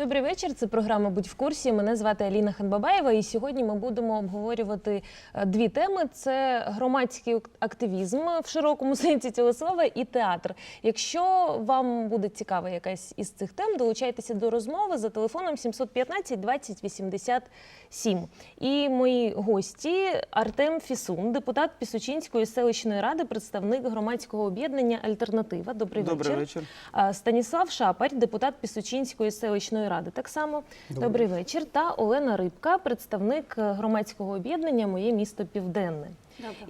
Добрий вечір. Це програма Будь в курсі. Мене звати Аліна Ханбабаєва. І сьогодні ми будемо обговорювати е, дві теми: це громадський активізм в широкому сенсі цього слова і театр. Якщо вам буде цікава якась із цих тем, долучайтеся до розмови за телефоном 715 20 87. І мої гості Артем Фісун, депутат Пісочинської селищної ради, представник громадського об'єднання Альтернатива. Добрий, Добрий вечір. вечір. Станіслав Шапарь, депутат Пісочинської селищної ради. Так само добрий, вечір. Та Олена Рибка, представник е, громадського об'єднання Моє місто Південне.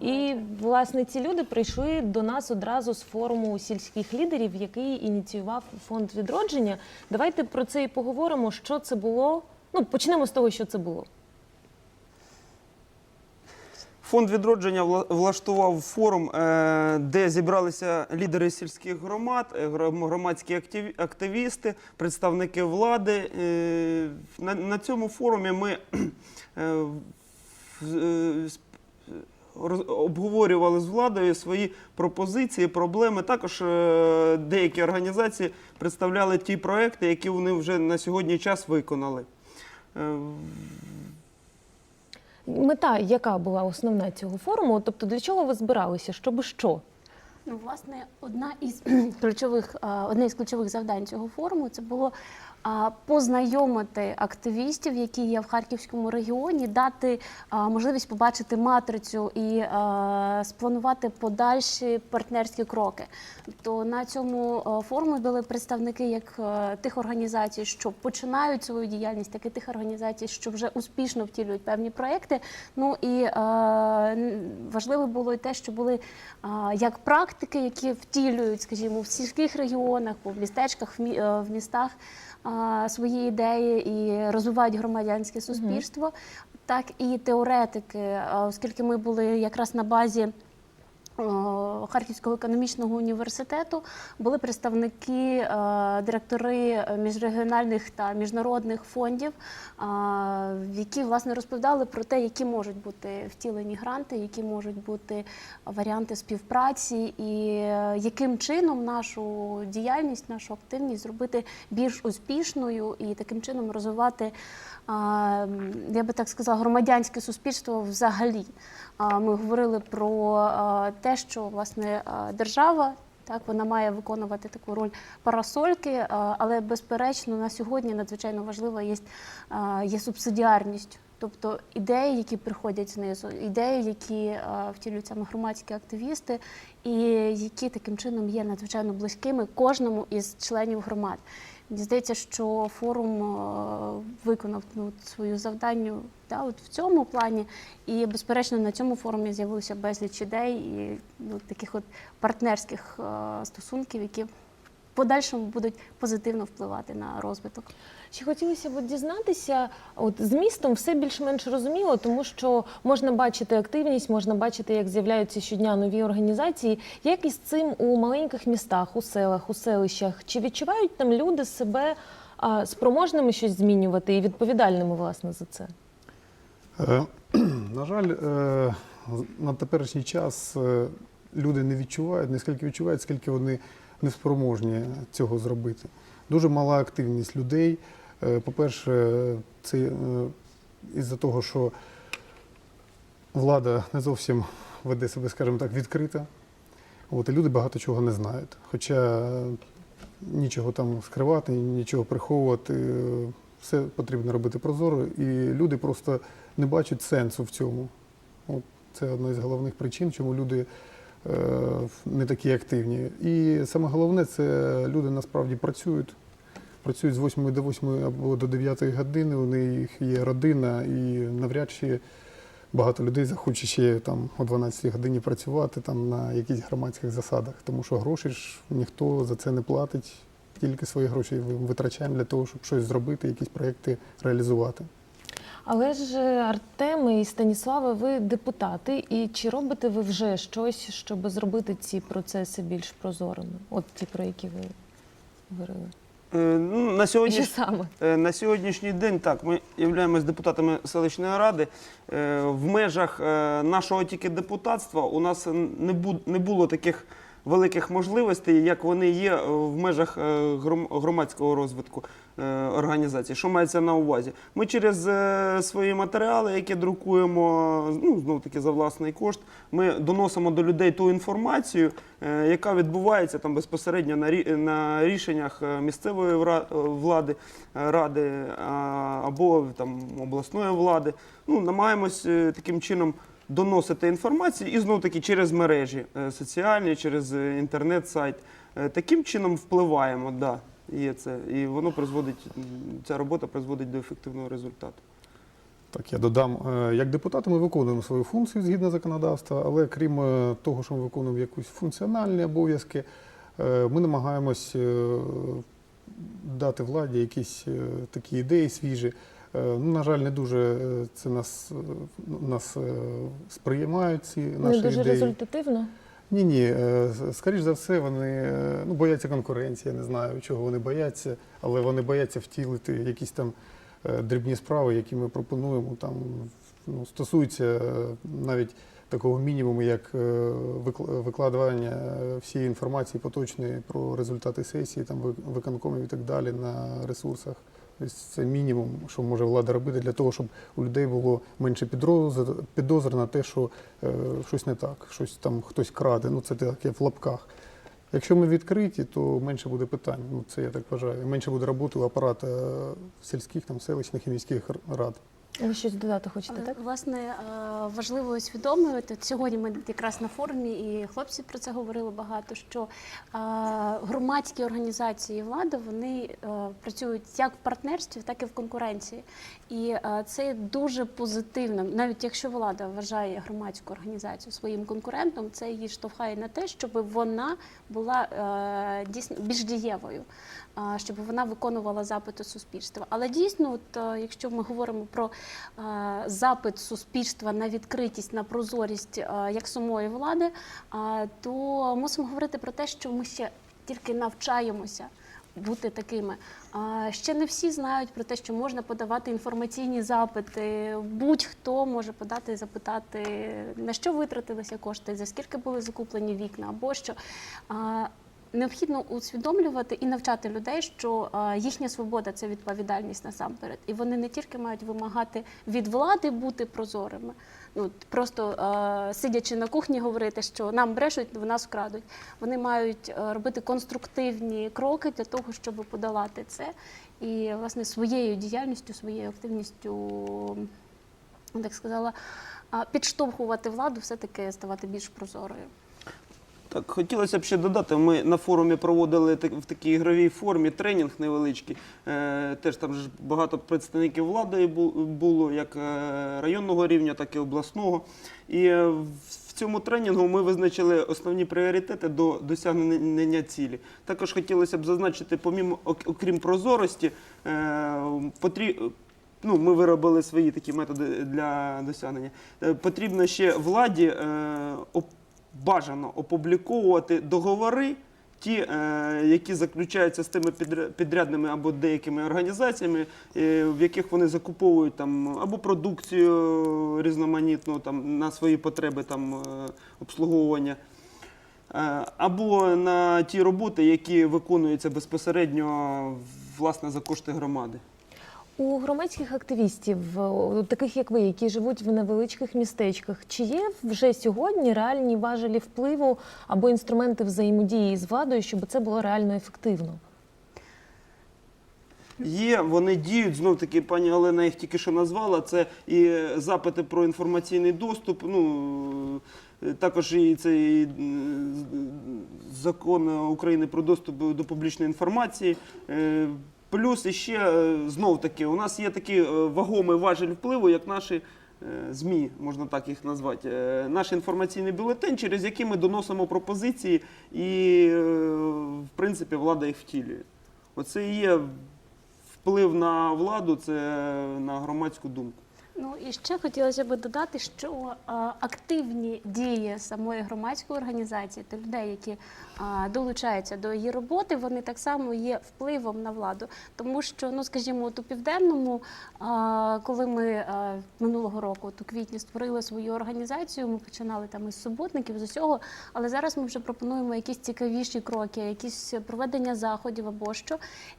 І власне ці люди прийшли до нас одразу з форуму сільських лідерів, який ініціював фонд відродження. Давайте про це і поговоримо. Що це було? Ну почнемо з того, що це було. Фонд відродження влаштував форум, е, де зібралися лідери сільських громад, е, громадські активісти, представники влади. Е, На, цьому форумі ми обговорювали з владою свої пропозиції, проблеми. Також деякі організації представляли ті проекти, які вони вже на сьогодні час виконали. Мета, яка була основна цього форуму? Тобто, для чого ви збиралися? Щоб що? Ну, власне, одна із ключових, одне із ключових завдань цього форуму це було познайомити активістів, які є в Харківському регіоні, дати можливість побачити матрицю і спланувати подальші партнерські кроки. То на цьому а, форумі були представники як е, тих організацій, що починають свою діяльність, так і тих організацій, що вже успішно втілюють певні проекти. Ну і е, важливо було і те, що були як практики, які втілюють, скажімо, в сільських регіонах, в містечках, в, мі, е, в містах свої ідеї і розвивають громадянське суспільство, так і теоретики, оскільки ми були якраз на базі. О, Харківського економічного університету були представники, е, директори міжрегіональних та міжнародних фондів, е, які власне розповідали про те, які можуть бути втілені гранти, які можуть бути варіанти співпраці, і е, яким чином нашу діяльність, нашу активність зробити більш успішною і таким чином розвивати, я би так сказала, громадянське суспільство взагалі. Ми говорили про те, що власне держава. Так, вона має виконувати таку роль парасольки, але безперечно на сьогодні надзвичайно важлива є, є субсидіарність. Тобто ідеї, які приходять знизу, ідеї, які а, втілюють саме громадські активісти, і які таким чином є надзвичайно близькими кожному із членів громад. Мені здається, що форум е, виконав ну, свою завдання да, от в цьому плані. І, безперечно, на цьому форумі з'явилося безліч ідей і ну, таких от партнерських е, стосунків, які подальшому будуть позитивно впливати на розвиток. Ще хотілося б дізнатися, от з містом все більш-менш розуміло, тому що можна бачити активність, можна бачити, як з'являються щодня нові організації. Як із цим у маленьких містах, у селах, у селищах? Чи відчувають там люди себе а, спроможними щось змінювати і відповідальними власне за це? Е, На жаль, е, на теперішній час е, люди не відчувають, не скільки відчувають, скільки вони не спроможні цього зробити. Дуже мала активність людей. Е, По-перше, це е, із-за того, що влада не зовсім веде себе, скажімо так, відкрито. От, і люди багато чого не знають. Хоча нічого там скривати, нічого приховувати, все потрібно робити прозоро, і люди просто не бачать сенсу в цьому. От це одна із головних причин, чому люди не такі активні. І саме головне, це люди насправді працюють. Працюють з 8 до 8 або до 9 години, у них є родина, і навряд чи багато людей захоче ще там о 12 годині працювати там на якихось громадських засадах, тому що гроші ж ніхто за це не платить, тільки свої гроші витрачаємо для того, щоб щось зробити, якісь проекти реалізувати. Але ж е, Артем і Станіславе, ви депутати, і чи робите ви вже щось, щоб зробити ці процеси більш прозорими? От ті, про які ви говорили. е, ну, на сьогодні? Е, На сьогоднішній день так, ми являємось депутатами селищної ради. В межах нашого тільки депутатства у нас не було таких великих можливостей, як вони є в межах громадського розвитку е, організації. Що мається на увазі? Ми через е, свої матеріали, які друкуємо, ну знову таки за власний кошт, ми доносимо до людей ту інформацію, е, яка відбувається там безпосередньо на рі- рішеннях місцевої влади, ради або там обласної влади. Ну намагаємось таким чином. Доносити інформацію і знову таки через мережі соціальні, через інтернет-сайт. Таким чином впливаємо, да, є це. І воно призводить, ця робота призводить до ефективного результату. Так, я додам, е, як депутати ми виконуємо свою функцію згідно законодавства, але крім е, того, що ми виконуємо якісь функціональні обов'язки, е, ми намагаємось дати владі якісь такі ідеї свіжі. Ну, на жаль, не дуже це нас, нас сприймають ці наші Не дуже ідеї. результативно. Ні, ні. Скоріш за все, вони е, ну, бояться конкуренції. Я не знаю, чого вони бояться, але вони бояться втілити якісь там е, дрібні справи, які ми пропонуємо. Там ну, стосуються е, навіть такого мінімуму, як е, викладання е, всієї інформації поточної про результати сесії, там ви- виконкомів і так далі на ресурсах. Це мінімум, що може влада робити для того, щоб у людей було менше підозр, підозр на те, що е, щось не так, щось там хтось краде. Ну це таке в лапках. Якщо ми відкриті, то менше буде питань. Ну це я так вважаю. Менше буде роботи у апарата е, сільських, там селищних і міських рад. Ви щось додати хочете, так? Власне, е, важливо усвідомлювати. Сьогодні ми якраз на форумі, і хлопці про це говорили багато. Що е, громадські організації влади вони е, працюють як в партнерстві, так і в конкуренції. І е, це дуже позитивно. Навіть якщо влада вважає громадську організацію своїм конкурентом, це її штовхає на те, щоб вона була е, дійсно більш дієвою щоб вона виконувала запити суспільства. Але дійсно, от, е, якщо ми говоримо про е, запит суспільства на відкритість, на прозорість е, як самої влади, е, то мусимо говорити про те, що ми ще тільки навчаємося. Бути такими. Ще не всі знають про те, що можна подавати інформаційні запити. Будь-хто може подати і запитати, на що витратилися кошти, за скільки були закуплені вікна, або що. Необхідно усвідомлювати і навчати людей, що е, їхня свобода це відповідальність насамперед, і вони не тільки мають вимагати від влади бути прозорими, ну просто е, сидячи на кухні, говорити, що нам брешуть, в нас вкрадуть. Вони мають е, робити конструктивні кроки для того, щоб подолати це, і власне своєю діяльністю, своєю активністю, так сказала, підштовхувати владу, все таки ставати більш прозорою. Так, хотілося б ще додати. Ми на форумі проводили в такій ігровій формі тренінг невеличкий. Е, теж там ж багато представників влади було, як е, районного рівня, так і обласного. І е, в- цьому тренінгу ми визначили основні пріоритети до досягнення цілі. Також хотілося б зазначити, помімо окрім прозорості, потрібно. Ну, ми виробили свої такі методи для досягнення. Потрібно ще владі е, бажано опубліковувати договори, ті, е, які заключаються з тими підрядними або деякими організаціями, е, в яких вони закуповують там або продукцію різноманітну там на свої потреби там е, обслуговування. Або на ті роботи, які виконуються безпосередньо власне за кошти громади. У громадських активістів, таких як ви, які живуть в невеличких містечках, чи є вже сьогодні реальні важелі впливу або інструменти взаємодії з владою, щоб це було реально ефективно? Є, вони діють знов таки, пані Олена їх тільки що назвала. Це і запити про інформаційний доступ. Ну е, також і цей закон України про доступ до публічної інформації. Плюс іще е, знов таки, у нас є такий е, вагомий важель впливу, як наші е, ЗМІ, можна так їх назвати. Наш інформаційний бюлетень, через який ми доносимо пропозиції, і в принципі влада їх втілює. Оце і є вплив на владу, це на громадську думку. Ну і ще хотілося б додати, що а, активні дії самої громадської організації та людей, які а, долучаються до її роботи, вони так само є впливом на владу. Тому що, ну скажімо, от у південному, а, коли ми а, минулого року, от у квітні, створили свою організацію, ми починали там із суботників, з усього, але зараз ми вже пропонуємо якісь цікавіші кроки, якісь проведення заходів або що.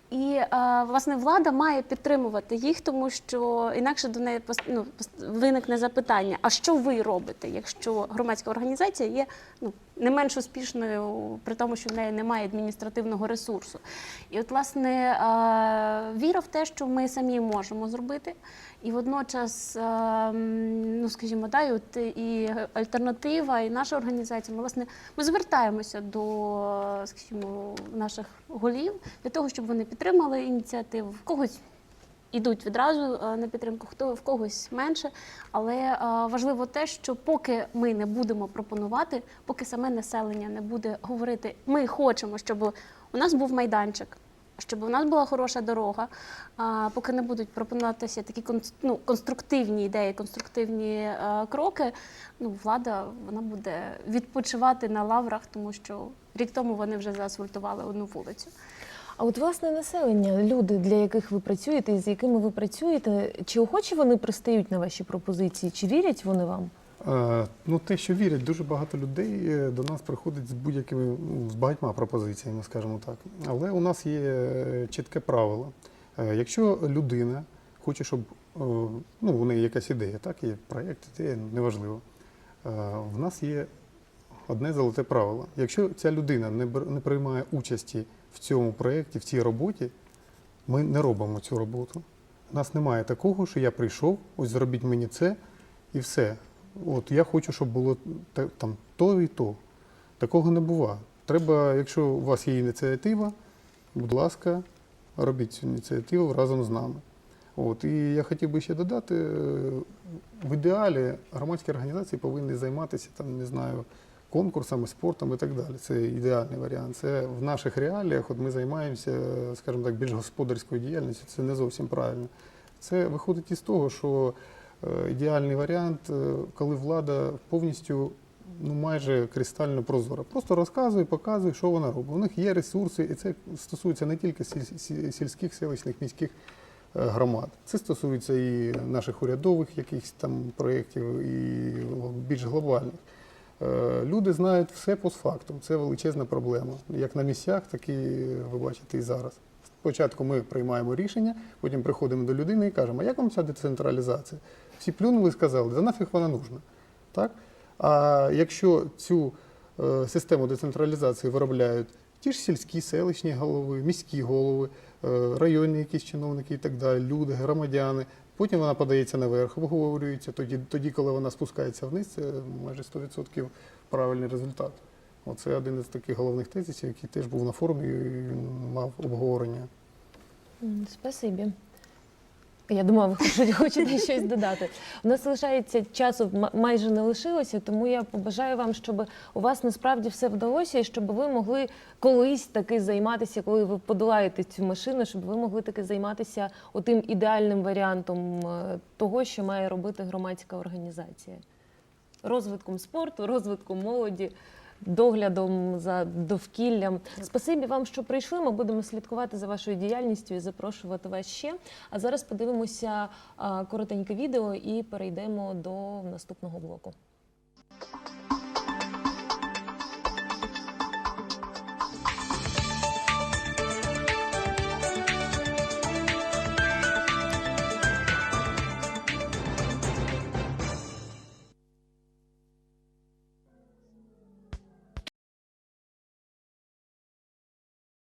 І а, власне влада має підтримувати їх, тому що інакше до неї ну, виникне запитання: а що ви робите, якщо громадська організація є ну, не менш успішною, при тому, що в неї немає адміністративного ресурсу. І от, власне, віра в те, що ми самі можемо зробити, і водночас, ну скажімо, да, і, от, і альтернатива, і наша організація, ми власне ми звертаємося до, скажімо, наших голів для того, щоб вони підтримали ініціативу. В когось ідуть відразу е, на підтримку, хто в когось менше. Але е, важливо те, що поки ми не будемо пропонувати, поки саме населення не буде говорити, ми хочемо, щоб у нас був майданчик. Щоб у нас була хороша дорога, поки не будуть пропонуватися такі ну, конструктивні ідеї, конструктивні е, кроки, ну, влада вона буде відпочивати на лаврах, тому що рік тому вони вже заасфальтували одну вулицю. А от власне населення, люди, для яких ви працюєте і з якими ви працюєте, чи охоче вони пристають на ваші пропозиції, чи вірять вони вам? Е, Ну, те, що вірять, дуже багато людей е, до нас приходить з будь-якими ну, з багатьма пропозиціями, скажімо так. Але у нас є е, чітке правило. Якщо людина хоче, щоб ну, у неї якась ідея, так, є проєкт, ідея, неважливо. В нас є одне золоте правило. Якщо ця людина не приймає участі в цьому проєкті, в цій роботі, ми не робимо цю роботу. У нас немає такого, що я прийшов, ось зробіть мені це і все. От я хочу, щоб було там то і то. Такого не буває. Треба, якщо у вас є ініціатива, будь ласка, робіть цю ініціативу разом з нами. От, і я хотів би ще додати, е, в ідеалі громадські організації повинні займатися там, не знаю, конкурсами, спортом і так далі. Це ідеальний варіант. Це в наших реаліях, от ми займаємося, скажімо так, більш господарською діяльністю, це не зовсім правильно. Це виходить із того, що е, ідеальний варіант, е, коли влада повністю ну, майже кристально прозора. Просто розказує, показує, що вона робить. У них є ресурси, і це стосується не тільки сіль- сіль- сільських, селищних, міських е, громад. Це стосується і наших урядових якихось там проєктів, і більш глобальних. Е, Люди знають все постфактум. Це величезна проблема. Як на місцях, так і ви бачите і зараз. Спочатку ми приймаємо рішення, потім приходимо до людини і кажемо, а як вам ця децентралізація? Всі плюнули і сказали, за нафіг вона нужна. Так? А якщо цю е, систему децентралізації виробляють ті ж сільські, селищні голови, міські голови, е, районні якісь чиновники і так далі, люди, громадяни, потім вона подається наверх, обговорюється, тоді, тоді коли вона спускається вниз, це майже 100% правильний результат. Оце один із таких головних тезисів, який теж був на форумі і мав обговорення. Спасибі. Я думала, ви хочете, хочете щось додати. У нас залишається часу майже не лишилося, тому я побажаю вам, щоб у вас насправді все вдалося, і щоб ви могли колись таки займатися, коли ви подолаєте цю машину, щоб ви могли таки займатися отим ідеальним варіантом е, того, що має робити громадська організація. Розвитком спорту, розвитком молоді, доглядом за довкіллям. Спасибі вам, що прийшли. Ми будемо слідкувати за вашою діяльністю і запрошувати вас ще. А зараз подивимося коротеньке відео і перейдемо до наступного блоку.